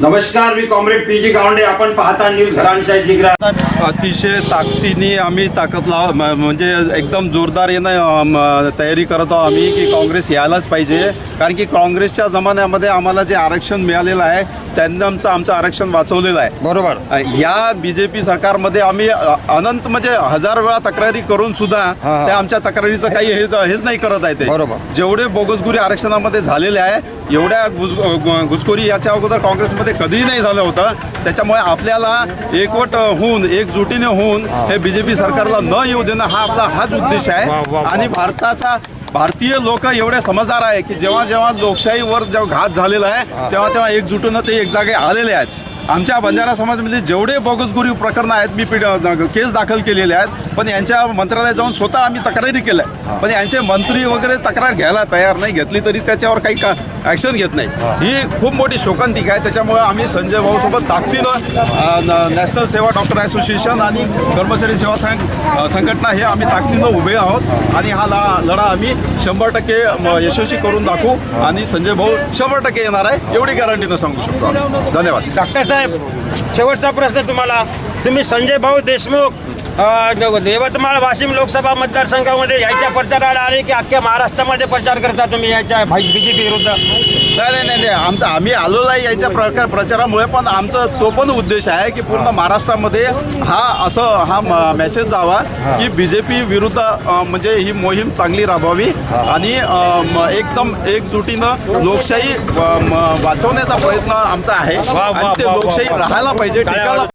नमस्कार मी comrade P G Gawande. आपण पाहता न्यूज घरांशाही जिग्रा. अतिशय ताकदीने आम्ही ताकद लाव म- म्हणजे एकदम जोरदार येणं तयारी करत आहोत आम्ही की काँग्रेस यायलाच पाहिजे. कारण की काँग्रेसच्या जमान्यामध्ये आम्हाला जे आरक्षण मिळालेलं आहे त्यांनी आमचं आमचं आरक्षण वाचवलेलं आहे. बरोबर. या बी जे पी सरकारमध्ये आम्ही अनंत म्हणजे हजार वेळा तक्रारी करून सुद्धा. त्या आमच्या तक्रारीचं काही हेच नाही करत आहे ते. बरोबर. जेवढे बोगसगुरी आरक्षणामध्ये झालेले आहे एवढ्या घुस घुसखोरी याच्या अगोदर काँग्रेसमध्ये कधीही नाही झालं होतं. त्याच्यामुळे आपल्याला एकवट होऊन एकजुटीने होऊन हे. बीजेपी सरकारला न येऊ देणं हा आपला हाच उद्देश आहे. आणि भारताचा भारतीय लोक एवढे समजदार आहे की जेव्हा जेव्हा लोकशाहीवर जेव्हा घात झालेला आहे तेव्हा तेव्हा एकजुटीनं ते एक जागे आलेले आहेत. आमच्या बंजारा समाजामध्ये जेवढे बोगसगुरी प्रकरणं आहेत मी केस दाखल केलेले आहेत पण यांच्या मंत्रालयात जाऊन स्वतः आम्ही तक्रारी केल्या. आहे. पण यांचे मंत्री वगैरे तक्रार घ्यायला तयार नाही घेतली तरी त्याच्यावर काही का ॲक्शन घेत नाही. ही. खूप मोठी शोकांतिका आहे. त्याच्यामुळे आम्ही संजय भाऊसोबत ताकदीनं नॅशनल सेवा डॉक्टर असोसिएशन आणि कर्मचारी सेवा संघ संघटना हे आम्ही ताकदीनं उभे आहोत. आणि हा लढा लढा आम्ही शंभर टक्के म, यशस्वी करून दाखवू. आणि संजय भाऊ शंभर टक्के येणार आहे एवढी गॅरंटीनं सांगू शकतो. धन्यवाद. डॉक्टर साहेब शेवटचा प्रश्न तुम्हाला. तुम्ही संजय भाऊ देशमुख यवतमाळ वाशिम लोकसभा मतदारसंघामध्ये यायच्या प्रचाराला आले की अख्ख्या महाराष्ट्रामध्ये प्रचार करता तुम्ही याच्या बीजेपी विरुद्ध? नाही नाही नाही नाही. आमचं आम्ही आलो नाही याच्या प्रकार प्रचारामुळे पण आमचं तो पण उद्देश आहे की पूर्ण महाराष्ट्रामध्ये हा असं हा मेसेज जावा की बी जे पी विरुद्ध म्हणजे ही मोहीम चांगली राबवावी आणि एकदम एकजुटीनं लोकशाही वाचवण्याचा प्रयत्न आमचा आहे. आणि ते लोकशाही. राहायला पाहिजे टिकायला